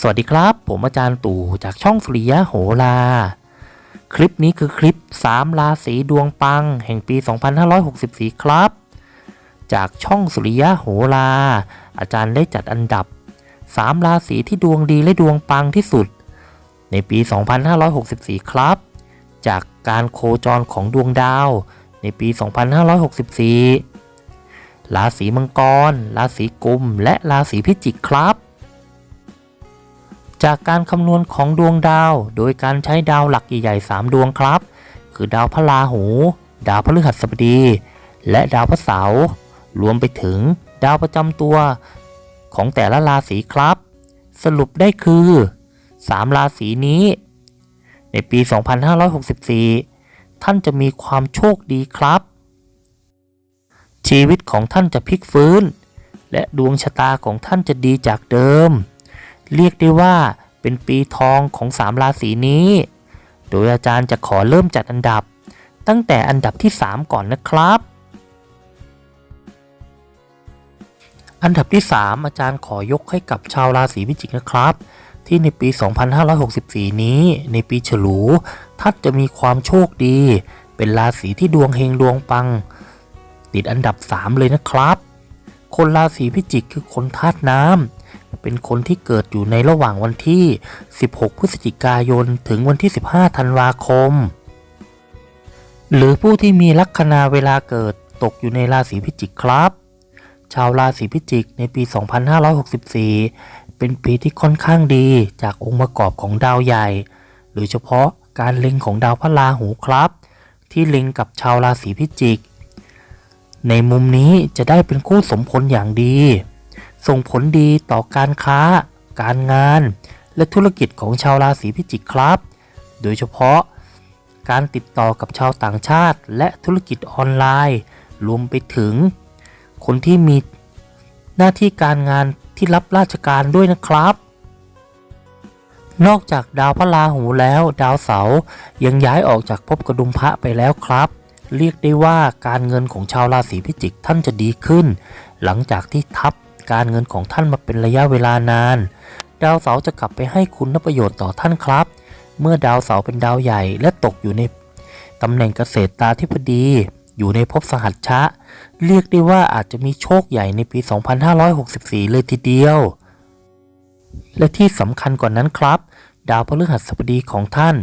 สวัสดีครับ ผมอาจารย์ตู่จากช่องสุริยะโหรา คลิปนี้คือคลิป 3 ราศีดวงปัง แห่งปี 2564 ครับ จากช่องสุริยะโหรา อาจารย์ได้จัดอันดับ 3 ราศีที่ดวงดีและดวงปังที่สุด ในปี 2564 ครับ จากการโคจรของดวงดาว ในปี 2564 ราศีมังกร ราศีกุม และราศีพิจิกครับ จากการคำนวณของดวงดาว โดยการใช้ดาวหลักใหญ่ๆ3ดวงครับ คือดาวพระราหู ดาวพฤหัสบดี และดาวพระเสาร์รวมไปถึงดาวประจำตัวของแต่ละราศีครับ สรุปได้คือ 3 ราศีนี้ ในปี 2564 ท่านจะมีความโชคดีครับ ชีวิตของท่านจะพลิกฟื้น และดวงชะตาของท่านจะดีจากเดิม เรียกได้ว่าเป็นปีทองของสามราศีนี้ โดยอาจารย์จะขอเริ่มจัดอันดับ ตั้งแต่อันดับที่ 3 ก่อนนะครับ อันดับที่ 3 อาจารย์ขอยกให้กับชาวราศีพิจิกนะครับ ที่ในปี 2564 นี้ ในปีฉลูท่านจะมีความโชคดี เป็นราศีที่ดวงเฮงดวงปัง ติดอันดับ 3 เลยนะครับ คนราศีพิจิกคือคนธาตุน้ำ เป็นคนที่เกิดอยู่ในระหว่างวันที่ 16 พฤศจิกายน ถึงวันที่ 15 ธันวาคม หรือผู้ที่มีลัคนาเวลาเกิดตกอยู่ในราศีพิจิกครับ ชาวราศีพิจิกในปี 2564 เป็นปีที่ค่อนข้างดีจากองค์ประกอบของดาวใหญ่โดยเฉพาะการเล็งของดาวพระราหูครับ ที่เล็งกับชาวราศีพิจิก ในมุมนี้จะได้เป็นคู่สมพลอย่างดี ส่งผลดีต่อการค้า การงาน และธุรกิจของชาวราศีพิจิกครับ โดยเฉพาะ การติดต่อกับชาวต่างชาติ และธุรกิจออนไลน์ รวมไปถึง คนที่มีหน้าที่การงานที่รับราชการด้วยนะครับ นอกจากดาวพระราหูแล้วดาวเสาร์ยังย้ายออกจากภพกระดุมพระไปแล้วครับ เรียกได้ว่าการเงินของชาวราศีพิจิกท่านจะดีขึ้น หลังจากที่ทับ การเงินของท่านมาเป็นระยะเวลานาน ดาวเสาร์จะกลับไปให้คุณประโยชน์ต่อท่านครับ เมื่อดาวเสาร์เป็นดาวใหญ่และตกอยู่ในตำแหน่งเกษตรตาธิบดี อยู่ในภพสหัชชะ เรียกได้ว่าอาจจะมีโชคใหญ่ในปี 2564 เลยทีเดียว และที่สำคัญกว่านั้นครับ ดาวพฤหัสบดีของท่าน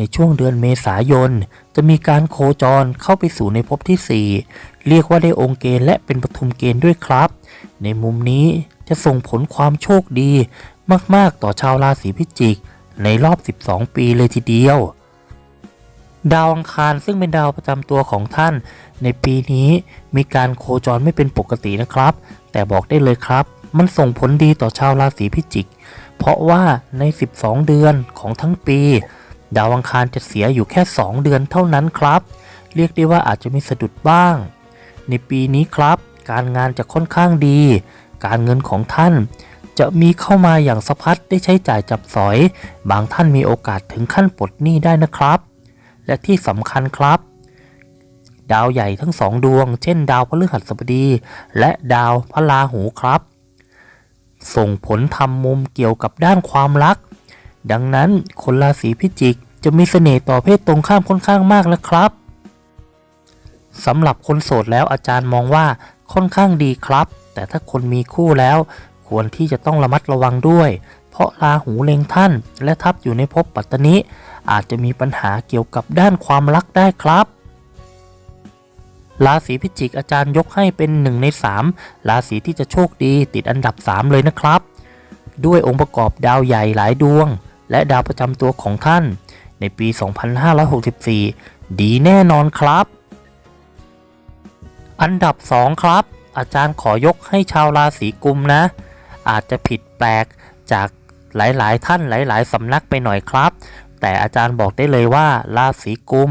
ในช่วงเดือนเมษายน จะมีการโคจรเข้าไปสู่ในภพที่ 4 เรียกว่าได้องค์เกณฑ์และเป็นปฐุมเกณฑ์ด้วยครับ ในมุมนี้จะส่งผลความโชคดี มากๆต่อชาวราศีพิจิก ในรอบ 12 ปีเลยทีเดียว ดาวอังคารซึ่งเป็นดาวประจำตัวของท่าน ในปีนี้มีการโคจรไม่เป็นปกตินะครับ แต่บอกได้เลยครับ มันส่งผลดีต่อชาวราศีพิจิก เพราะว่าใน 12 เดือนของทั้งปี ดาวอังคารจะเสียอยู่แค่ 2 เดือนเท่านั้นครับ เรียกได้ว่าอาจจะมีสะดุดบ้าง ในปีนี้ครับ การงานจะค่อนข้างดี การเงินของท่านจะมีเข้ามาอย่างสะพัดได้ใช้จ่ายจับสอย บางท่านมีโอกาสถึงขั้นปลดหนี้ได้นะครับ และที่สำคัญครับ ดาวใหญ่ทั้งสองดวง เช่น ดาวพฤหัสบดี และดาวพระราหูครับ ส่งผลทำมุมเกี่ยวกับด้านความรัก ดังนั้นคนราศีพิจิกจะมีเสน่ห์ต่อเพศตรงข้ามค่อนข้างมากนะครับสำหรับคนโสดแล้วอาจารย์มองว่าค่อนข้างดีครับ แต่ถ้าคนมีคู่แล้ว ควรที่จะต้องระมัดระวังด้วย เพราะราหูเล็งท่าน และทับอยู่ในภพปัตตนิอาจจะมีปัญหาเกี่ยวกับด้านความรักได้ครับราศีพิจิกอาจารย์ยกให้เป็นหนึ่งใน3ราศีที่จะโชคดีติดอันดับ 3 เลยนะครับ ด้วยองค์ประกอบดาวใหญ่หลายดวง และดาวประจำตัวของท่าน ในปี 2564 ดีแน่นอนครับ อันดับ 2 ครับ อาจารย์ขอยกให้ชาวราศีกุมนะ อาจจะผิดแปลกจากหลายๆ ท่านหลาย ๆ สำนักไปหน่อยครับ แต่อาจารย์บอกได้เลยว่าราศีกุม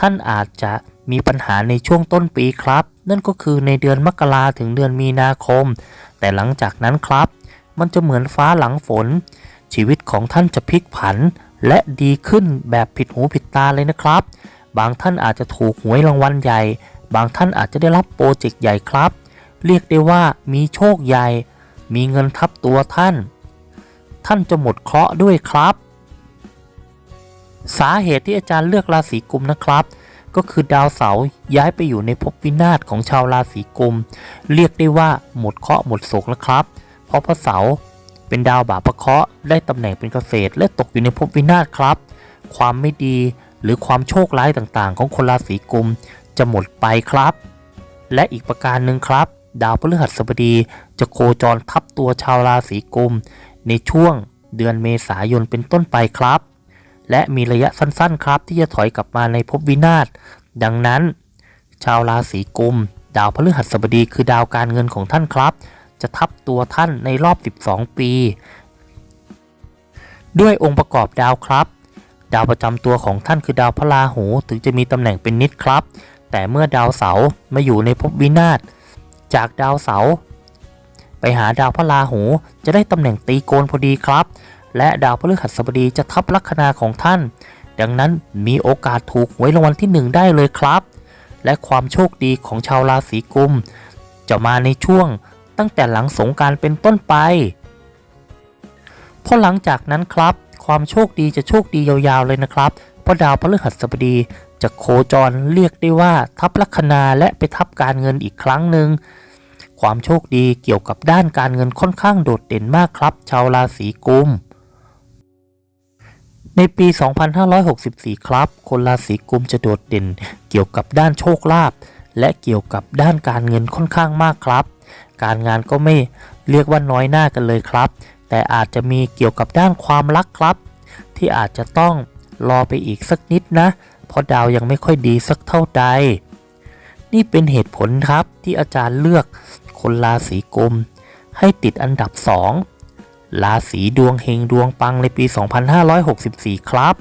ท่านอาจจะมีปัญหาในช่วงต้นปีครับ นั่นก็คือในเดือนมกราถึงเดือนมีนาคม แต่หลังจากนั้นครับ มันจะเหมือนฟ้าหลังฝน ชีวิตของท่านจะพลิกผัน และดีขึ้นแบบผิดหูผิดตาเลยนะครับ บางท่านอาจจะถูกหวยรางวัลใหญ่ บางท่านอาจจะได้รับโปรเจกต์ใหญ่ครับ เรียกได้ว่ามีโชคใหญ่ มีเงินทับตัวท่าน ท่านจะหมดเคราะห์ด้วยครับ สาเหตุที่อาจารย์เลือกราศีกุมนะครับก็คือดาวเสาร์ย้ายไปอยู่ในภพวินาศของชาวราศีกุม เรียกได้ว่าหมดเคราะห์หมดโศกแล้วครับ เพราะพระเสาร์ เป็นดาวบาปะเคราะห์ได้ตำแหน่งเป็นเกษตรและตกอยู่ในภพวินาศครับ ความไม่ดีหรือความโชคร้ายต่างๆ ของคนราศีกุมจะหมดไปครับ และอีกประการหนึ่งครับ ดาวพฤหัสบดีจะโคจรทับตัวชาวราศีกุม ในช่วงเดือนเมษายนเป็นต้นไปครับ และมีระยะสั้นๆ ครับที่จะถอยกลับมาในภพวินาศดังนั้น ชาวราศีกุม ดาวพฤหัสบดีคือดาวการเงินของท่านครับ จะทับตัวท่านในรอบ 12 ปี ด้วยองค์ประกอบดาวครับ ดาวประจำตัวของท่านคือดาวพระราหูถึงจะมีตำแหน่งเป็นนิดครับ แต่เมื่อดาวเสาร์มาอยู่ในภพวินาศจากดาวเสาร์ไปหาดาวพระราหูจะได้ตำแหน่งตีโกนพอดีครับ และดาวพฤหัสบดีจะทับลัคนาของท่าน ดังนั้นมีโอกาสถูกหวยรางวัลที่หนึ่งได้เลยครับ และความโชคดีของชาวราศีกุม จะมาในช่วง ตั้งแต่หลังสงการเป็นต้นไปเพราะหลังจากนั้นครับ ความโชคดีจะโชคดียาวๆเลยนะครับเพราะดาวพฤหัสบดีจะโคจรเรียกได้ว่าทับลัคนาและไปทับการเงินอีกครั้งหนึ่งความโชคดีเกี่ยวกับด้านการเงินค่อนข้างโดดเด่นมากครับ ชาวราศีกุม ในปี 2564 ครับ คนราศีกุมจะโดดเด่นเกี่ยวกับด้านโชคลาภ และเกี่ยวกับด้านการเงินค่อนข้างมากครับ การงานก็ไม่เรียกว่าน้อยหน้ากันเลยครับ แต่อาจจะมีเกี่ยวกับด้านความรักครับ ที่อาจจะต้องรอไปอีกสักนิดนะ เพราะดาวยังไม่ค่อยดีสักเท่าใด นี่เป็นเหตุผลครับที่อาจารย์เลือกคนราศีกุมให้ติดอันดับ 2 ราศีดวงเฮงดวงปังในปี 2564 ครับ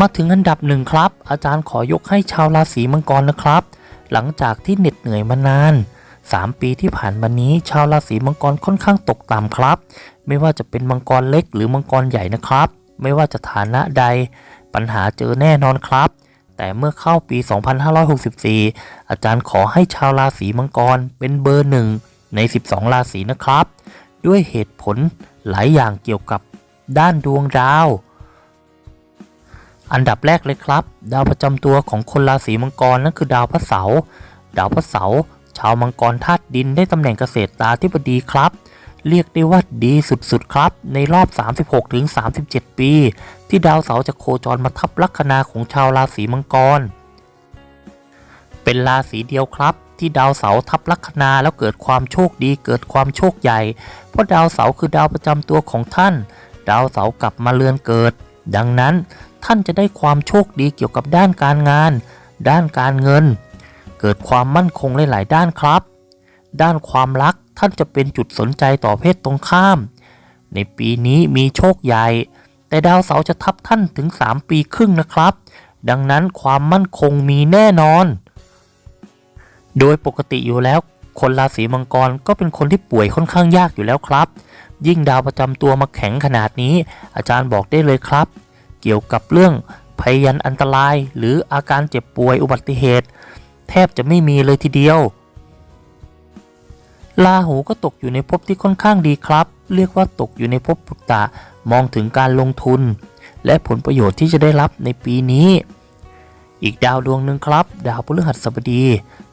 มาถึงอันดับหนึ่งครับ อาจารย์ขอยกให้ชาวราศีมังกรนะครับ หลังจากที่เหน็ดเหนื่อยมานาน 3 ปีที่ผ่านมานี้ ชาวราศีมังกรค่อนข้างตกต่ำครับ ไม่ว่าจะเป็นมังกรเล็กหรือมังกรใหญ่นะครับ ไม่ว่าจะฐานะใด ปัญหาเจอแน่นอนครับ แต่เมื่อเข้าปี 2564 อาจารย์ขอให้ชาวราศีมังกรเป็นเบอร์หนึ่งใน 12 ราศีนะครับ ด้วยเหตุผลหลายอย่างเกี่ยวกับด้านดวงดาว อันดับแรกเลยครับ ดาวประจำตัวของคนราศีมังกรนั่นคือดาวพระเสาร์ดาวพระเสาร์ชาวมังกรธาตุดินได้ตำแหน่งเกษตรตาธิบดีครับ เรียกได้ว่าดีสุดๆครับ ในรอบ 36-37 ปี ที่ดาวเสาร์จะโคจรมาทับลัคนาของชาวราศีมังกร เป็นราศีเดียวครับที่ดาวเสาร์ทับลัคนาแล้วเกิดความโชคดีเกิดความโชคใหญ่ เพราะดาวเสาร์คือดาวประจำตัวของท่าน ดาวเสาร์กลับมาเรือนเกิด ดังนั้น ท่านจะได้ความโชคดีเกี่ยวกับด้านการงาน ด้านการเงิน เกิดความมั่นคงหลายๆด้านครับ ด้านความรักท่านจะเป็นจุดสนใจต่อเพศตรงข้าม ในปีนี้มีโชคใหญ่ แต่ดาวเสาร์จะทับท่านถึง 3 ปีครึ่งนะครับ ดังนั้นความมั่นคงมีแน่นอน โดยปกติอยู่แล้วคนราศีมังกรก็เป็นคนที่ป่วยค่อนข้างยากอยู่แล้วครับ ยิ่งดาวประจำตัวมาแข็งขนาดนี้ อาจารย์บอกได้เลยครับ เกี่ยวกับเรื่องภัยยันอันตราย หรืออาการเจ็บป่วยอุบัติเหตุ แทบจะไม่มีเลยทีเดียวลาหูก็ตกอยู่ในภพที่ค่อนข้างดีครับ เรียกว่าตกอยู่ในภพปุตตะมองถึงการลงทุน และผลประโยชน์ที่จะได้รับในปีนี้ อีกดาวดวงหนึ่งครับ ดาวพฤหัสบดี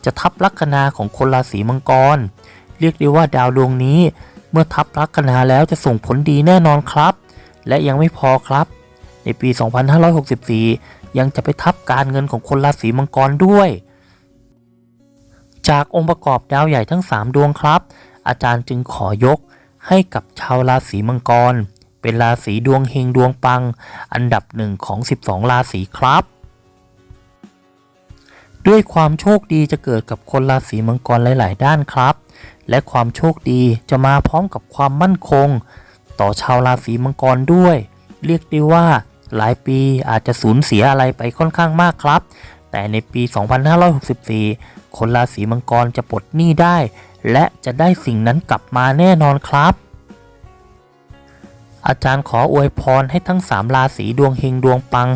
จะทับลัคนาของคนราศีมังกร เรียกได้ว่าดาวดวงนี้ เมื่อทับลัคนาแล้วจะส่งผลดีแน่นอนครับ และยังไม่พอครับ ในปี 2564 ยังจะไปทับการเงินของคนราศีมังกรด้วย จากองค์ประกอบดาวใหญ่ทั้ง 3 ดวงครับ อาจารย์จึงขอยกให้กับชาวราศีมังกร เป็นราศีดวงเฮงดวงปัง อันดับหนึ่งของ 12 ราศีครับด้วยความโชคดีจะเกิดกับคนราศีมังกรหลาย ๆ ด้านครับ และความโชคดีจะมาพร้อมกับความมั่นคง ต่อชาวราศีมังกรด้วย เรียกได้ว่า หลายปีอาจจะสูญเสียอะไรไปค่อนข้างมากครับ แต่ในปี 2564 คนราศีมังกรจะปลดหนี้ได้ และจะได้สิ่งนั้นกลับมาแน่นอนครับ อาจารย์ขออวยพรให้ทั้ง 3 ราศีดวงเฮงดวงปัง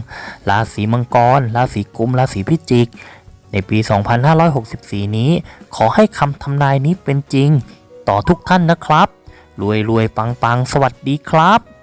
ราศีมังกร ราศีกุม ราศีพิจิก ในปี 2564 นี้ ขอให้คำทำนายนี้เป็นจริง ต่อทุกท่านนะครับ รวยรวยปังปังสวัสดีครับ